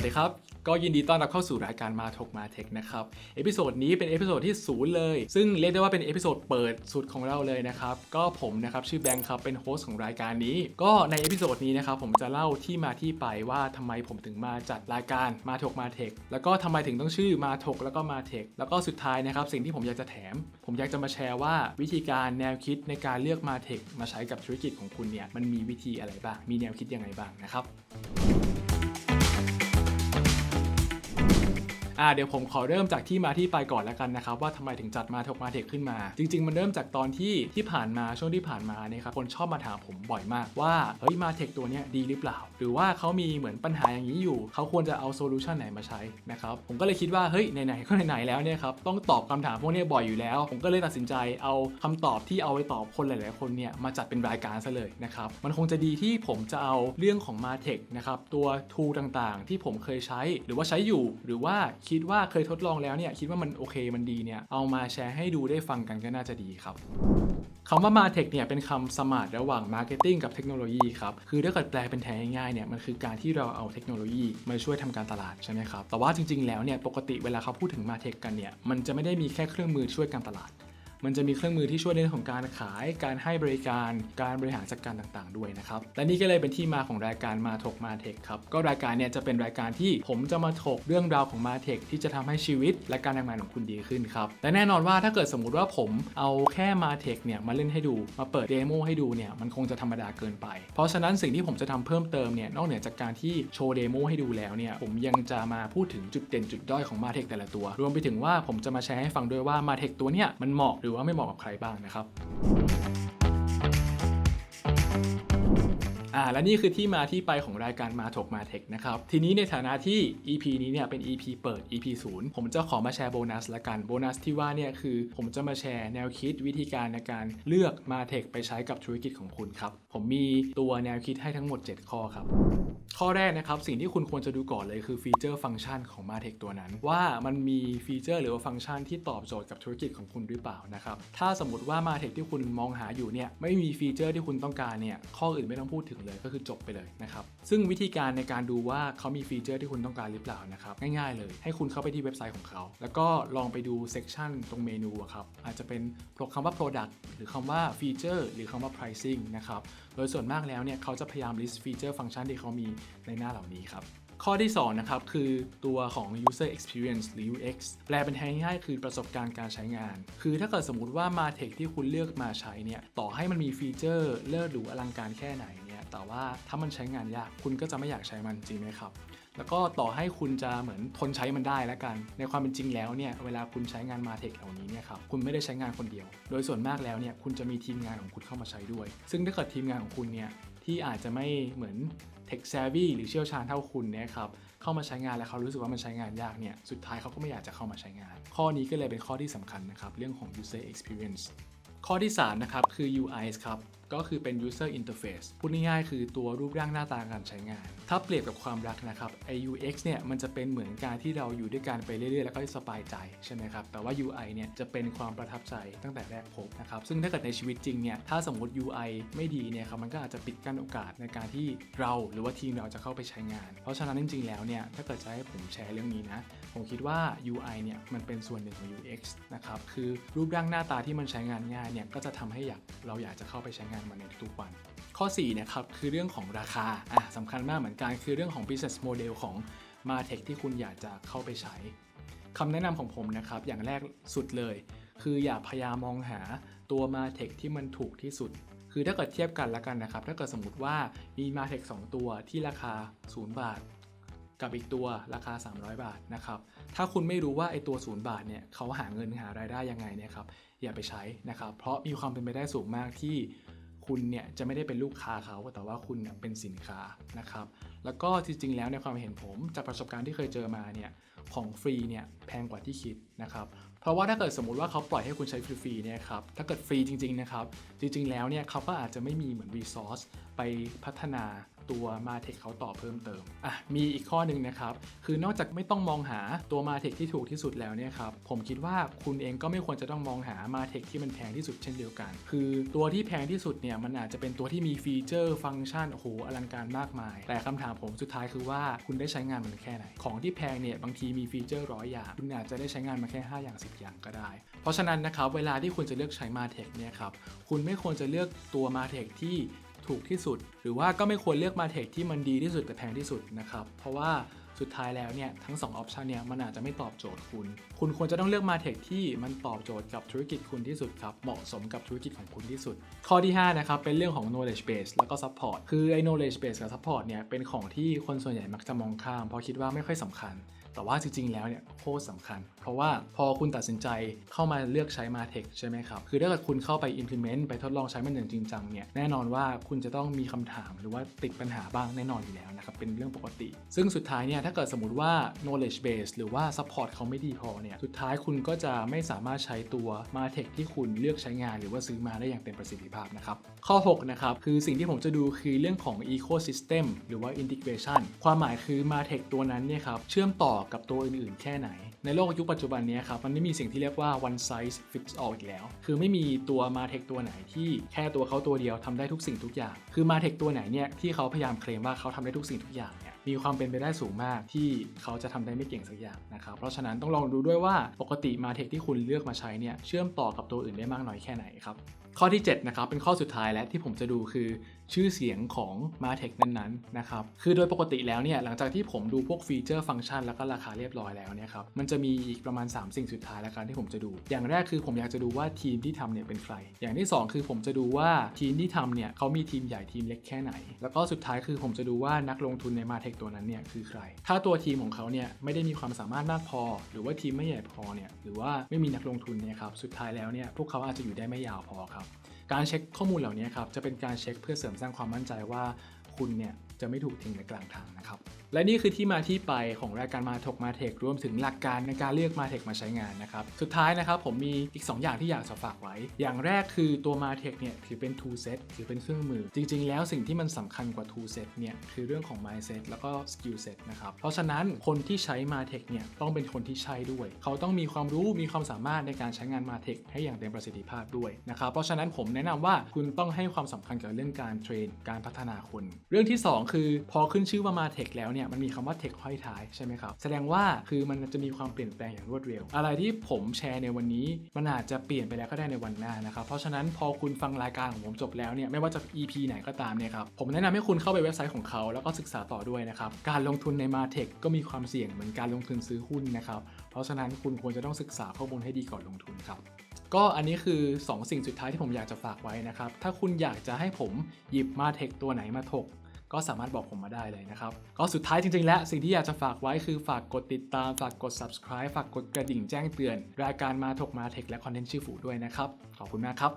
วัสดีครับ ก็ยินดีต้อนรับเข้าสู่รายการมาทกมาเทคนะครับ เอพิโซดนี้เป็นเอพิโซดที่ศูนย์เลย ซึ่งเรียกได้ว่าเป็นเอพิโซดเปิดสุดของเราเลยนะครับ ก็ผมนะครับชื่อแบงค์ครับ เป็นโฮสต์ของรายการนี้ ก็ในเอพิโซดนี้นะครับผมจะเล่าที่มาที่ไปว่าทำไมผมถึงมาจัดรายการมาทกมาเทค แล้วก็ทำไมถึงต้องชื่อมาทกแล้วก็มาเทค แล้วก็สุดท้ายนะครับสิ่งที่ผมอยากจะแถม ผมอยากจะมาแชร์ว่าวิธีการแนวคิดในการเลือกมาเทคมาใช้กับธุรกิจของคุณเนี่ยมันมีวิธีอะไรบ้าง มีแนวคิดยังไงบ้างนะครับ อ่าเดี๋ยวผมขอเริ่มจากที่มาที่ไปก่อนแล้วกันนะครับว่าทำไมถึงจัดมาทกมาเทคขึ้นมา จริง ๆ มันเริ่มจากตอนที่ที่ผ่านมาช่วงที่ผ่านมาเนี่ยครับคนชอบมาถามผมบ่อยมากว่าเฮ้ยมาเทคตัวเนี้ยดีหรือเปล่า หรือว่าเขามีเหมือนปัญหาอย่างนี้อยู่ เขาควรจะเอาโซลูชันไหนมาใช้นะครับผมก็เลยคิดว่าเฮ้ยไหนๆก็ไหนๆแล้วเนี่ยครับต้องตอบคำถามพวกนี้บ่อยอยู่แล้ว ผมก็เลยตัดสินใจเอาคำตอบที่เอาไปตอบคนหลาย ๆ คนเนี่ยมาจัดเป็นรายการซะเลยนะครับมันคงจะดีที่ผมจะเอาเรื่องของมาเทคนะครับตัวทูต่างๆ ที่ผมเคยใช้หรือว่าใช้อยู่ หรือว่าคิดว่าเคยทดลองแล้วเนี่ยคิดว่ามันโอเคมันดีเนี่ยเอามาแชร์ให้ดูได้ฟังกันก็น่าจะดีครับคำว่ามาเทคเนี่ยเป็นคำสมาร์ทระหว่าง Marketing กับเทคโนโลยีครับ คือถ้าเกิดแปลเป็นแทนง่ายๆเนี่ยมันคือการที่เราเอาเทคโนโลยีมาช่วยทำการตลาดใช่ไหมครับ แต่ว่าจริงๆแล้วเนี่ยปกติเวลาเขาพูดถึงมาเทคกันเนี่ยมันจะไม่ได้มีแค่เครื่องมือช่วยการตลาด มันจะมีเครื่องมือที่ช่วยในเรื่องของการขาย การให้บริการ การบริหารจัดการต่างๆ ด้วยนะครับ และนี่ก็เลยเป็นที่มาของรายการมาถกมาเทคครับ ก็รายการเนี่ยจะเป็นรายการที่ผมจะมาถกเรื่องราวของมาเทคที่จะทำให้ชีวิตและการทำงานของคุณดีขึ้นครับ และแน่นอนว่าถ้าเกิดสมมติว่าผมเอาแค่มาเทคเนี่ยมาเล่นให้ดู มาเปิดเดโมให้ดูเนี่ยมันคงจะธรรมดาเกินไป เพราะฉะนั้นสิ่งที่ผมจะทำเพิ่มเติมเนี่ยนอกเหนือจากการที่โชว์เดโมให้ดูแล้วเนี่ยผมยังจะมาพูดถึงจุดเด่นจุดด้อยของมาเทคแต่ละตัว รวมไปถึงว่าผมจะมาแชร์ให้ฟังด้วยว่ามาเทคตัวเนี่ยมันเหมาะหรืือว่าไม่เหมาะกับใครบ้างนะครับ อ่าและนี่คือที่มาที่ไปของรายการมาถกมาเทคนะครับ ทีนี้ในฐานะที่ EP นี้เนี่ยเป็น EP เปิด EP 0 ผมจะขอมาแชร์โบนัสละกัน โบนัสที่ว่าเนี่ยคือ ผมจะมาแชร์แนวคิดวิธีการในการเลือกมาเทคไปใช้กับธุรกิจของคุณครับ ผมมีตัวแนวคิดให้ทั้งหมด 7 ข้อครับ ข้อแรกนะครับ สิ่งที่คุณควรจะดูก่อนเลยคือฟีเจอร์ฟังก์ชันของ Martech ตัวนั้น ว่ามันมีฟีเจอร์หรือว่าฟังก์ชันที่ตอบโจทย์กับธุรกิจของคุณหรือเปล่านะครับ ถ้าสมมติว่า Martech ที่คุณมองหาอยู่เนี่ยไม่มีฟีเจอร์ที่คุณต้องการเนี่ยข้ออื่นไม่ต้องพูดถึงเลยก็คือจบไปเลยนะครับซึ่งวิธีการในการดูว่าเขามีฟีเจอร์ที่คุณต้องการหรือเปล่านะครับง่ายๆเลยให้คุณเข้าไปที่เว็บไซต์ของเขา แล้วก็ลองไปดูเซกชันตรงเมนูอะครับอาจจะเป็นคำว่า product หรือคำว่าฟีเจอร์หรือคำว่า pricing นะครับโดยส่วนมากแล้วเนี่ยเขาจะพยายาม list ฟีเจอร์ฟังก์ชันที่เขามีในหน้าเหล่านี้ครับข้อที่2นะครับคือตัวของ user experience หรือ UX แปลเป็นไทยง่ายๆคือประสบการณ์การใช้งาน คือถ้าเกิดสมมติว่า Martech ที่คุณเลือกมาใช้เนี่ย ต่อให้มันมีฟีเจอร์เลิศหรูอลังการแค่ไหน แต่ว่าถ้ามันใช้งานยากคุณก็จะไม่อยากใช้มันจริงไหมครับ แล้วก็ต่อให้คุณจะเหมือนทนใช้มันได้แล้วกัน ในความเป็นจริงแล้วเนี่ยเวลาคุณใช้งานมาเทคเหล่านี้เนี่ยครับคุณไม่ได้ใช้งานคนเดียว โดยส่วนมากแล้วเนี่ยคุณจะมีทีมงานของคุณเข้ามาใช้ด้วย ซึ่งถ้าเกิดทีมงานของคุณเนี่ยที่อาจจะไม่เหมือน tech savvy หรือเชี่ยวชาญเท่าคุณเนี่ยครับเข้ามาใช้งานแล้วเขารู้สึกว่ามันใช้งานยากเนี่ยสุดท้ายเขาก็ไม่อยากจะเข้ามาใช้งาน ข้อนี้ก็เลยเป็นข้อที่สำคัญนะครับเรื่องของ user experience ข้อที่ 3 นะครับ คือ UI ครับ ก็คือเป็น user interface พูดง่ายๆคือตัวรูปร่างหน้าตาการใช้งาน ถ้าเปรียบกับความรักนะครับไอ UX เนี่ยมันจะเป็นเหมือนการที่เราอยู่ด้วยกันไปเรื่อยๆ แล้วก็สบายใจใช่ไหมครับ แต่ว่า UI เนี่ยจะเป็นความประทับใจตั้งแต่แรกพบนะครับ ซึ่งถ้าเกิดในชีวิตจริงเนี่ยถ้าสมมติ UI ไม่ดีเนี่ยครับมันก็อาจจะปิดกั้นโอกาสในการที่เราหรือว่าทีมเราจะเข้าไปใช้งาน เพราะฉะนั้นจริงๆแล้วเนี่ยถ้าเกิดจะให้ผมแชร์เรื่องนี้นะ ผมคิดว่า UI เนี่ยมันเป็นส่วนหนึ่งของ UX นะครับคือรูปร่างหน้าตาที่มันใช้งานง่ายเนี่ยก็จะทำให้อยากเราอยากจะเข้าไปใช้งานมันในทุกวัน ข้อ4นะครับคือเรื่องของราคาอะสำคัญมากเหมือนกันคือเรื่องของ business model ของ Martech ที่คุณอยากจะเข้าไปใช้คำแนะนำของผมนะครับอย่างแรกสุดเลย คืออย่าพยายามมองหาตัว Martech ที่มันถูกที่สุด คือถ้าเกิดเทียบกันแล้วกันนะครับ ถ้าเกิดสมมติว่ามี Martech 2 ตัวที่ราคา 0 บาท กับอีกตัวราคา 300 บาทนะครับถ้าคุณไม่รู้ว่าไอตัว 0 บาทเนี่ยเขาหาเงินหารายได้ยังไงเนี่ยครับอย่าไปใช้นะครับ เพราะมีความเป็นไปได้สูงมากที่ คุณเนี่ยจะไม่ได้เป็นลูกค้าเขาแต่ว่าคุณเนี่ยเป็นสินค้านะครับ แล้วก็จริงๆแล้วในความเห็นผมจากประสบการณ์ที่เคยเจอมาเนี่ยของฟรีเนี่ยแพงกว่าที่คิดนะครับ เพราะว่าถ้าเกิดสมมุติว่าเขาปล่อยให้คุณใช้ฟรีๆเนี่ยครับถ้าเกิดฟรีจริงๆนะครับจริงๆแล้วเนี่ยเขาก็อาจจะไม่มีเหมือนรีซอสไปพัฒนา ตัวมาเทคเขาต่อเพิ่มเติมอะมีอีกข้อหนึ่งนะครับ คือนอกจากไม่ต้องมองหาตัวมาเทคที่ถูกที่สุดแล้วเนี่ยครับผมคิดว่าคุณเองก็ไม่ควรจะต้องมองหามาเทคที่มันแพงที่สุดเช่นเดียวกัน คือตัวที่แพงที่สุดเนี่ยมันอาจจะเป็นตัวที่มีฟีเจอร์ฟังก์ชันโอ้โหอลังการมากมาย แต่คำถามผมสุดท้ายคือว่าคุณได้ใช้งานมันแค่ไหน ของที่แพงเนี่ยบางทีมีฟีเจอร์ร้อยอย่างคุณอาจจะได้ใช้งานมาแค่ 5 อย่าง 10 อย่างก็ได้ เพราะฉะนั้นนะครับเวลาที่คุณจะเลือกใช้มาเทคเนี่ยครับคุณไม่ควรจะเลือกตัวมาเทคที่ ถูกที่สุด หรือว่าก็ไม่ควรเลือกมาเทคที่มันดีที่สุดแต่แพงที่สุดนะครับ เพราะว่าสุดท้ายแล้วเนี่ยทั้ง2ออปชันเนี่ยมันอาจจะไม่ตอบโจทย์คุณ คุณควรจะต้องเลือกมาเทคที่มันตอบโจทย์กับธุรกิจคุณที่สุดครับ เหมาะสมกับธุรกิจของคุณที่สุด ข้อที่ 5 นะครับ เป็นเรื่องของ knowledge base แล้วก็ support คือไอ้ knowledge base กับ support เนี่ยเป็นของที่คนส่วนใหญ่มักจะมองข้าม เพราะคิดว่าไม่ค่อยสำคัญ แต่ว่าจริงๆแล้วเนี่ยโคตรสำคัญ เพราะว่าพอคุณตัดสินใจเข้ามาเลือกใช้ Martech ใช่ไหมครับ คือถ้าเกิดคุณเข้าไป implement ไปทดลองใช้มันอย่างจริงจังเนี่ยแน่นอนว่าคุณจะต้องมีคำถามหรือว่าติดปัญหาบ้างแน่นอนอยู่แล้วนะครับ เป็นเรื่องปกติ ซึ่งสุดท้ายเนี่ยถ้าเกิดสมมติว่า knowledge base หรือว่า support เขาไม่ดีพอเนี่ยสุดท้ายคุณก็จะไม่สามารถใช้ตัว Martech ที่คุณเลือกใช้งาน หรือว่าซื้อมาได้อย่างเต็มประสิทธิภาพนะครับข้อ6นะครับคือสิ่งที่ผมจะดูคือเรื่องของ ecosystem หรือว่า integration ความหมายคือ Martech ตัวนั้นเนี่ยครับเชื่อมต่อกับตัวอื่นๆ แค่ไหน ในโลกยุคปัจจุบันนี้ครับ มันไม่มีสิ่งที่เรียกว่า one size fits all อีกแล้ว คือไม่มีตัว Martech ตัวไหนที่แค่ตัวเขาตัวเดียวทำได้ทุกสิ่งทุกอย่าง คือ Martech ตัวไหนเนี่ยที่เขาพยายามเคลมว่าเขาทำได้ทุกสิ่งทุกอย่างเนี่ยมีความเป็นไปได้สูงมากที่เขาจะทำได้ไม่เก่งสักอย่างนะครับ เพราะฉะนั้นต้องลองดูด้วยว่าปกติ Martech ที่คุณเลือกมาใช้เนี่ยเชื่อมต่อกับตัวอื่นได้มากน้อยแค่ไหนครับ ข้อที่7นะครับเป็นข้อสุดท้ายและที่ผมจะดูคือชื่อเสียงของ Martech นั้นๆนะครับคือโดยปกติแล้วเนี่ยหลังจากที่ผมดูพวกฟีเจอร์ฟังก์ชันแล้วก็ราคาเรียบร้อยแล้วเนี่ยครับมันจะมีอีกประมาณ 3 สิ่งสุดท้ายแล้วกันที่ผมจะดู อย่างแรกคือผมอยากจะดูว่าทีมที่ทำเนี่ยเป็นใคร อย่างที่ 2 คือผมจะดูว่าทีมที่ทำเนี่ยเขามีทีมใหญ่ทีมเล็กแค่ไหน แล้วก็สุดท้ายคือผมจะดูว่านักลงทุนใน Martech ตัวนั้นเนี่ยคือใคร ถ้าตัวทีมของเขาเนี่ยไม่ได้มีความสามารถมากพอ หรือว่าทีมไม่ใหญ่พอเนี่ยหรือว่าไม่มีนักลงทุนเนี่ยครับสุดท้ายแล้วเนี่ยพวกเขาอาจจะอยู่ได้ไม่ยาวพอครับการเช็คข้อมูลเหล่านี้ครับจะเป็นการเช็คเพื่อเสริมสร้างความมั่นใจว่าคุณเนี่ยจะไม่ถูกทิ้งในกลางทางนะครับ และนี่คือที่มาที่ไปของรายการมาถกมาเทครวมถึงหลักการในการเลือกมาเทคมาใช้งานนะครับ สุดท้ายนะครับผมมีอีก 2 อย่างที่อยากจะฝากไว้ อย่างแรกคือตัวมาเทคเนี่ยถือเป็น tool set ถือเป็นเครื่องมือ จริง ๆ แล้วสิ่งที่มันสำคัญกว่า tool set เนี่ยคือเรื่องของ mindset แล้วก็ skill set นะครับเพราะฉะนั้นคนที่ใช้มาเทคเนี่ยต้องเป็นคนที่ใช่ด้วย เขาต้องมีความรู้มีความสามารถในการใช้งานมาเทคให้อย่างเต็มประสิทธิภาพด้วยนะครับเพราะฉะนั้นผมแนะนำว่าคุณต้องให้ความสำคัญกับเรื่องการเทรนการพัฒนาคน เรื่องที่ 2 คือพอขึ้นชื่อว่ามาเทคแล้วเนี่ยมันมีคำว่าเทคห้อยท้ายใช่ไหมครับ แสดงว่าคือมันจะมีความเปลี่ยนแปลงอย่างรวดเร็ว อะไรที่ผมแชร์ในวันนี้ มันอาจจะเปลี่ยนไปแล้วก็ได้ในวันหน้านะครับ เพราะฉะนั้นพอคุณฟังรายการของผมจบแล้วเนี่ยไม่ว่าจะ EP ไหนก็ตามเนี่ยครับผมแนะนำให้คุณเข้าไปเว็บไซต์ของเขาแล้วก็ศึกษาต่อด้วยนะครับการลงทุนในมาเทคก็มีความเสี่ยงเหมือนการลงทุนซื้อหุ้นนะครับเพราะฉะนั้นคุณควรจะต้องศึกษาข้อมูลให้ดีก่อนลงทุนครับก็อันนี้คือ 2 สิ่งสุดท้ายที่ผมอยากจะฝากไว้นะครับ ถ้าคุณอยากจะให้ผมหยิบมาเทคตัวไหนมาถก ก็สามารถบอกผมมาได้เลยนะครับ ก็สุดท้ายจริงๆ แล้วสิ่งที่อยากจะฝากไว้คือฝากกดติดตาม ฝากกด subscribe ฝากกดกระดิ่งแจ้งเตือน รายการมาถกมาเทคและคอนเทนต์ชื่อฝูด้วยนะครับ ขอบคุณมากครับ